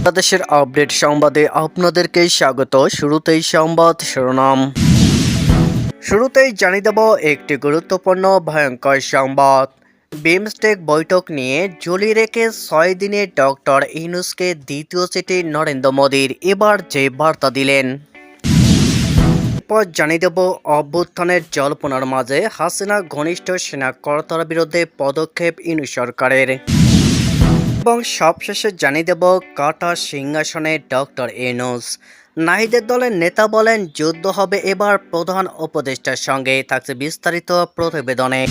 বাংলাদেশের আপডেট সংবাদে আপনাদেরকে স্বাগত। শুরুতেই সংবাদ শিরোনাম। শুরুতেই জানিয়ে দেব একটি গুরুত্বপূর্ণ ভয়ঙ্কর সংবাদ। বিমস্টেক বৈঠক নিয়ে ঝুলি রেখে ছয় দিনে ডক্টর ইনুসকে দ্বিতীয় চিঠি নরেন্দ্র মোদীর। এবার যে বার্তা দিলেন। এরপর জানিয়ে দেব অভ্যুত্থানের জল্পনার মাঝে হাসিনা ঘনিষ্ঠ সেনা কর্তার বিরুদ্ধে পদক্ষেপ ইনু সরকারের। এবং সবশেষে জানিয়ে দেব কাটা সিংহাসনে ডক্টর এনোস নাহিদের দলের নেতা বলেন, যুদ্ধ হবে এবার প্রধান উপদেষ্টার সঙ্গে। থাকছে বিস্তারিত প্রতিবেদনে।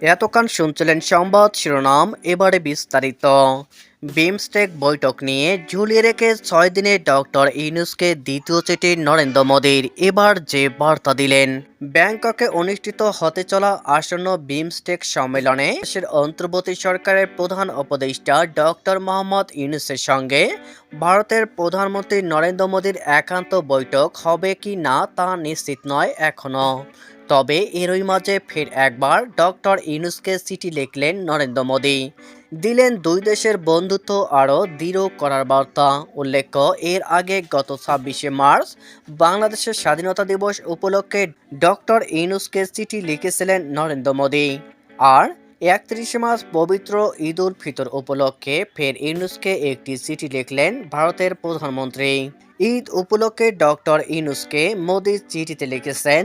এতক্ষণ শুনছিলেন সংবাদ শিরোনাম, এবারে বিস্তারিত। বিমস্টেক বৈঠক নিয়ে ঝুলিয়ে রেখে ছয় দিনে ডক্টর ইউনুসকে দ্বিতীয় চিঠি নরেন্দ্র মোদীর। এবার যে বার্তা দিলেন, ব্যাংককে অনুষ্ঠিত হতে চলা আসন্ন বিমস্টেক সম্মেলনে দেশের অন্তর্বর্তী সরকারের প্রধান উপদেষ্টা ডক্টর মোহাম্মদ ইউনুসের সঙ্গে ভারতের প্রধানমন্ত্রী নরেন্দ্র মোদীর একান্ত বৈঠক হবে কি না তা নিশ্চিত নয় এখনও তবে এরই মাঝে ফের একবার ডক্টর ইউনুসকে চিঠি লিখলেন নরেন্দ্র মোদী। দিলেন দুই দেশের বন্ধুত্ব আরও দৃঢ় করার বার্তা। উল্লেখ্য, এর আগে গত ছাব্বিশে মার্চ বাংলাদেশের স্বাধীনতা দিবস উপলক্ষে ডক্টর ইউনুসকে চিঠি লিখেছিলেন নরেন্দ্র মোদী। আর একত্রিশে মার্চ পবিত্র ঈদ উল ফিতর উপলক্ষে ফের ইউনুসকে একটি চিঠি লিখলেন ভারতের প্রধানমন্ত্রী। ঈদ উপলক্ষে ডক্টর ইউনুসকে মোদী চিঠিতে লিখেছেন,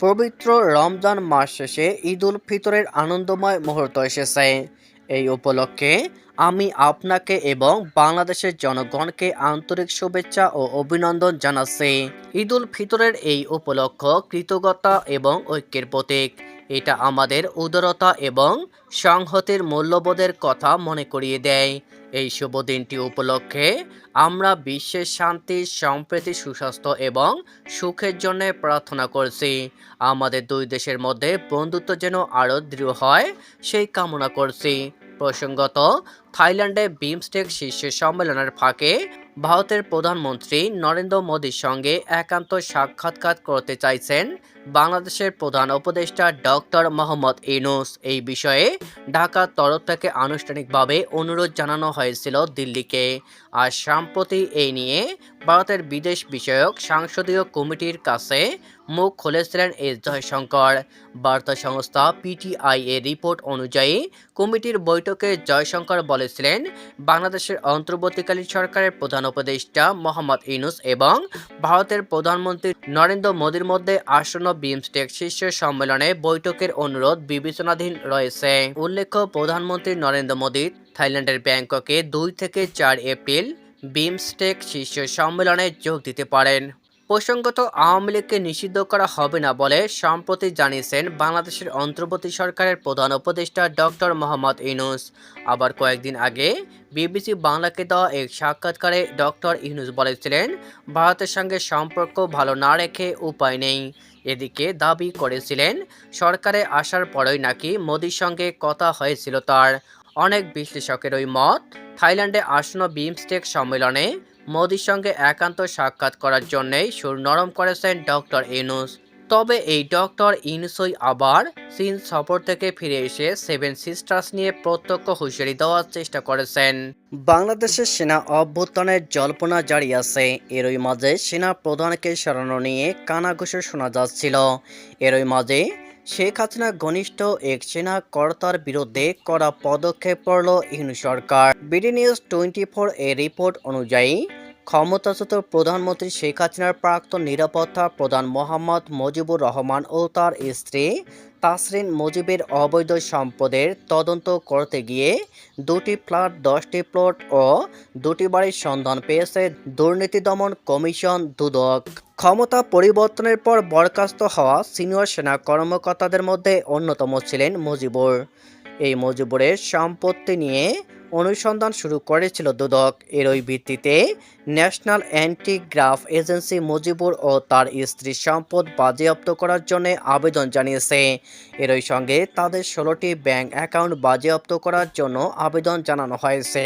পবিত্র রমজান মাস শেষে ঈদ উল ফিতরের আনন্দময় মুহূর্ত এসেছে। এই উপলক্ষে আমি আপনাকে এবং বাংলাদেশের জনগণকে আন্তরিক শুভেচ্ছা ও অভিনন্দন জানাচ্ছি। ঈদ উল ফিতরের এই উপলক্ষ কৃতজ্ঞতা এবং ঐক্যের প্রতীক। এটা আমাদের উদারতা এবং সংহতির মূল্যবোধের কথা মনে করিয়ে দেয়। এই শুভ দিনটি উপলক্ষে আমরা বিশ্বের শান্তি, সম্প্রীতি, সুস্বাস্থ্য এবং সুখের জন্য প্রার্থনা করছি। আমাদের দুই দেশের মধ্যে বন্ধুত্ব যেন আরও দৃঢ় হয়, সেই কামনা করছি। প্রসঙ্গত থাইল্যান্ডে বিমস্টেক শীর্ষ সম্মেলনের ফাঁকে ভারতের প্রধানমন্ত্রী নরেন্দ্র মোদীর সঙ্গে একান্ত সাক্ষাৎকার করতে চাইছেন বাংলাদেশের প্রধান উপদেষ্টা ডক্টর মোহাম্মদ ইনুস এই বিষয়ে ঢাকার তরফ থেকে আনুষ্ঠানিকভাবে অনুরোধ জানানো হয়েছিল দিল্লিকে। আর সম্প্রতি এই নিয়ে ভারতের বিদেশ বিষয়ক সংসদীয় কমিটির কাছে মুখ খুলেছিলেন এস জয়শঙ্কর। বার্তা সংস্থা পিটিআই এর রিপোর্ট অনুযায়ী কমিটির বৈঠকে জয়শঙ্কর বলেছিলেন বাংলাদেশের অন্তর্বর্তীকালীন সরকারের প্রধান উপদেষ্টা মোহাম্মদ ইনুস এবং ভারতের প্রধানমন্ত্রী নরেন্দ্র মোদীর মধ্যে আসন্ন বিমস্টেক শীর্ষ সম্মেলনে বৈঠকের অনুরোধ বিবেচনাধীন রয়েছে। উল্লেখ্য, প্রধানমন্ত্রী নরেন্দ্র মোদী থাইল্যান্ডের ব্যাংককে দুই থেকে চার এপ্রিল বিমস্টেক শীর্ষ সম্মেলনে যোগ দিতে পারেন। প্রসঙ্গত, আওয়ামী লীগকে নিষিদ্ধ করা হবে না বলে সম্প্রতি জানিয়েছেন বাংলাদেশের অন্তর্বর্তী সরকারের প্রধান উপদেষ্টা ডক্টর মোহাম্মদ ইউনুস। আবার কয়েকদিন আগে বিবিসি বাংলাকে দেওয়া এক সাক্ষাৎকারে ডক্টর ইউনুস বলেছিলেন, ভারতের সঙ্গে সম্পর্ক ভালো না রেখে উপায় নেই। এদিকে দাবি করেছিলেন, সরকারে আসার পরই নাকি মোদির সঙ্গে কথা হয়েছিল তার। অনেক বিশ্লেষকের ওই মত, থাইল্যান্ডে আসন্ন বিমস্টেক সম্মেলনে মোদির সঙ্গে একান্ত সাক্ষাৎ করার জন্যই সুর নরম করেছেন ডক্টর ইউনুস। তবে এই ডক্টর ইউনুসই আবার চীন সফর থেকে ফিরে এসে সেভেন সিস্টার্স নিয়ে প্রত্যক্ষ হুঁশিয়ারি দেওয়ার চেষ্টা করেছেন। বাংলাদেশের সেনা অভ্যুত্থানের জল্পনা জারি আছে। এরই মাঝে সেনা প্রধানকে সরানো নিয়ে কানাঘুষো শোনা যাচ্ছিল। এরই মাঝে শেখ হাসিনা ঘনিষ্ঠ এক সেনা কর্তার বিরুদ্ধে করা পদক্ষেপ করল ইউনু সরকার। বিডি নিউজ টোয়েন্টি ফোর এ রিপোর্ট অনুযায়ী, ক্ষমতাচ্যুত প্রধানমন্ত্রী শেখ হাসিনার প্রাক্তন নিরাপত্তা প্রধান মোহাম্মদ মজিবুর রহমান ও তার স্ত্রী তাসরিন মুজিবের অবৈধ সম্পদের তদন্ত করতে গিয়ে দুটি ফ্ল্যাট, দশটি প্লট ও দুটি বাড়ির সন্ধান পেয়েছে দুর্নীতি দমন কমিশন দুদক। ক্ষমতা পরিবর্তনের পর বরখাস্ত হওয়া সিনিয়র সেনা কর্মকর্তাদের মধ্যে অন্যতম ছিলেন মুজিবুর। এই মুজিবুরের সম্পত্তি নিয়ে অনুসন্ধান শুরু করেছিল দুদক। এরই ভিত্তিতে national anti graft agency Mujibur ও তার স্ত্রীর সম্পদ বাজেয়াপ্ত করার জন্য আবেদন জানিয়েছে। এরই সঙ্গে তাদের ষোলোটি ব্যাংক অ্যাকাউন্ট বাজেয়াপ্ত করার জন্য আবেদন জানানো হয়েছে।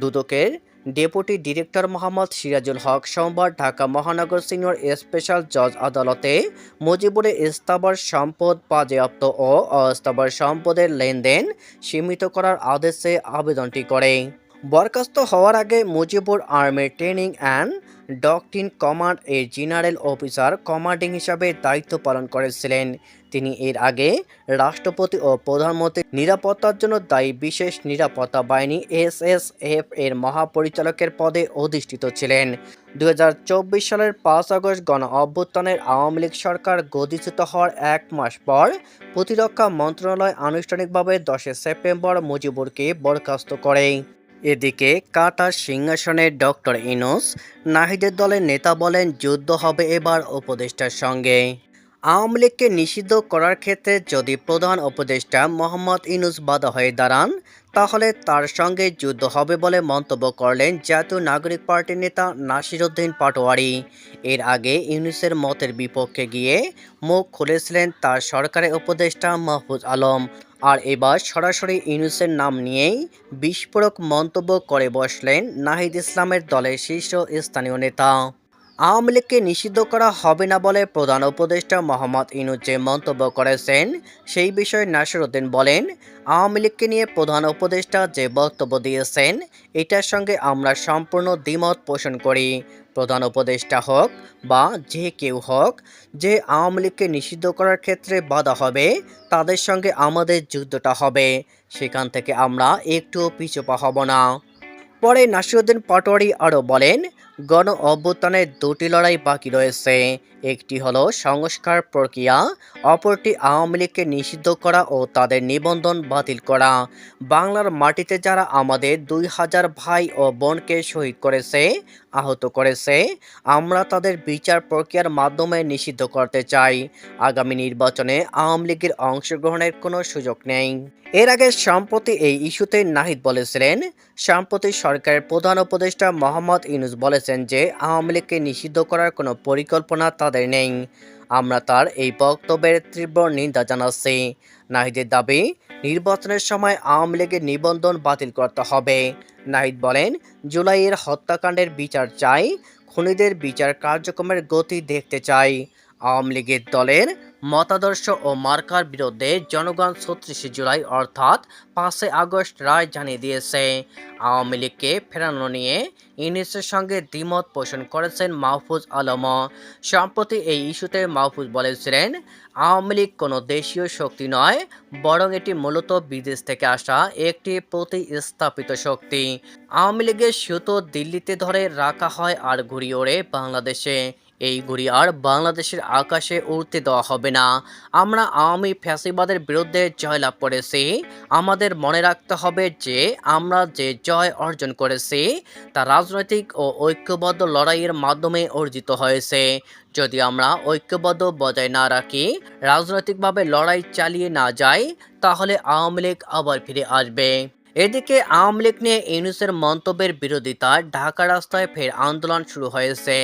দুদকের ডেপুটি ডিরেক্টর মোহাম্মদ সিরাজুল হক সোমবার ঢাকা মহানগর সিনিয়র স্পেশাল জজ আদালতে মুজিবুরের স্থাবর সম্পদ বাজেয়াপ্ত ও অস্থাবর সম্পদের লেনদেন সীমিত করার আদেশে আবেদনটি করে। বরখাস্ত হওয়ার আগে Mujibur army training and doctrine command এর জেনারেল অফিসার কমান্ডিং হিসাবে দায়িত্ব পালন করেছিলেন। তিনি এর আগে রাষ্ট্রপতি ও প্রধানমন্ত্রীর নিরাপত্তার জন্য দায়ী বিশেষ নিরাপত্তা বাহিনী এসএসএফ এর মহাপরিচালকের পদে অধিষ্ঠিত ছিলেন। দু হাজার চব্বিশ সালের পাঁচ আগস্ট গণ অভ্যুত্থানের আওয়ামী লীগ সরকার গদিচ্যুত হওয়ার এক মাস পর প্রতিরক্ষা মন্ত্রণালয় আনুষ্ঠানিকভাবে দশই সেপ্টেম্বর মুজিবুরকে বরখাস্ত করে। এদিকে কাটার সিংহাসনে ডক্টর ইনুস নাহিদের দলের নেতা বলেন, যুদ্ধ হবে এবার উপদেষ্টার সঙ্গে। আওয়ামী লীগকে নিষিদ্ধ করার ক্ষেত্রে যদি প্রধান উপদেষ্টা মোহাম্মদ ইনুস বাধা হয়ে দাঁড়ান, তাহলে তার সঙ্গে যুদ্ধ হবে বলে মন্তব্য করলেন জাতীয় নাগরিক পার্টির নেতা নাসিরুদ্দিন পাটোয়ারি। এর আগে ইউনুসের মতের বিপক্ষে গিয়ে মুখ খুলেছিলেন তার সরকারের উপদেষ্টা মাহফুজ আলম। আর এবার সরাসরি ইউনুসের নাম নিয়েই বিস্ফোরক মন্তব্য করে বসলেন নাহিদ ইসলামের দলের শীর্ষ স্থানীয় নেতা। আওয়ামী লীগকে নিষিদ্ধ করা হবে না বলে প্রধান উপদেষ্টা মোহাম্মদ ইনুজ যে মন্তব্য করেছেন। সেই বিষয়ে নাসিরুদ্দিন বলেন, আওয়ামী লীগকে নিয়ে প্রধান উপদেষ্টা যে বক্তব্য দিয়েছেন, এটার সঙ্গে আমরা সম্পূর্ণ দ্বিমত পোষণ করি। প্রধান উপদেষ্টা হোক বা যে কেউ হোক, যে আওয়ামী লীগকে নিষিদ্ধ করার ক্ষেত্রে বাধা হবে, তাদের সঙ্গে আমাদের যুদ্ধটা হবে। সেখান থেকে আমরা একটুও পিছুপা হব না। পরে নাসিরুদ্দিন পাটোয়ারি আরও বলেন গণ অভ্যুত্থানের দুটি লড়াই বাকি রয়েছে। একটি হলো সংস্কার প্রক্রিয়া, অপরটি আওয়ামী লীগকে নিষিদ্ধ করা ও তাদের নিবন্ধন বাতিল করা। বাংলার মাটিতে যারা আমাদের দুই হাজার ভাই ও বোনকে শহীদ করেছে, আহত করেছে, আমরা তাদের বিচার প্রক্রিয়ার মাধ্যমে নিষিদ্ধ করতে চাই। আগামী নির্বাচনে আওয়ামী লীগের অংশগ্রহণের কোনো সুযোগ নেই। এর আগে সম্প্রতি এই ইস্যুতে নাহিদ বলেছিলেন, সম্প্রতি সরকারের প্রধান উপদেষ্টা মোহাম্মদ ইউনুস বলেছেন যে আওয়ামী লীগকে নিষিদ্ধ করার কোনো পরিকল্পনা তাদের নেই। আমরা তার এই বক্তব্যের তীব্র নিন্দা জানাচ্ছি। নাহিদের দাবি, নির্বাচনের সময় আওয়ামী লীগের নিবন্ধন বাতিল করতে হবে। নাহিদ বলেন, জুলাইয়ের হত্যাকাণ্ডের বিচার চাই, খুনিদের বিচার কার্যক্রমের গতি দেখতে চাই। আওয়ামী লীগের দলের মতাদর্শ ও মার্কার বিরুদ্ধে জনগণ ছত্রিশে জুলাই, অর্থাৎ পাঁচই আগস্ট রায় জানিয়ে দিয়েছে। আওয়ামী লীগকে ফেরানো নিয়ে ইউনিসের সঙ্গে দ্বিমত পোষণ করেছেন মাহফুজ আলম। সম্প্রতি এই ইস্যুতে মাহফুজ বলেছিলেন, আওয়ামী লীগ কোনো দেশীয় শক্তি নয়, বরং এটি মূলত বিদেশ থেকে আসা একটি প্রতিস্থাপিত শক্তি। আওয়ামী লীগের সুতো দিল্লিতে ধরে রাখা হয় আর ঘুরিয়ে ওড়ে বাংলাদেশে। এই ঘুড়ি আর বাংলাদেশের আকাশে উড়তে দেওয়া হবে না। আমরা আওয়ামী ফ্যাসিবাদের বিরুদ্ধে জয়লাভ করেছি। আমাদের মনে রাখতে হবে যে, আমরা যে জয় অর্জন করেছি, তা রাজনৈতিক ও ঐক্যবদ্ধ লড়াইয়ের মাধ্যমে অর্জিত হয়েছে। যদি আমরা ঐক্যবদ্ধ বজায় না রাখি, রাজনৈতিকভাবে লড়াই চালিয়ে না যাই, তাহলে আওয়ামী লীগ আবার ফিরে আসবে। এদিকে আওয়ামী লীগ নিয়ে ইউনুসের মন্তব্যের বিরোধিতায় ঢাকা রাস্তায় ফের আন্দোলন শুরু হয়েছে।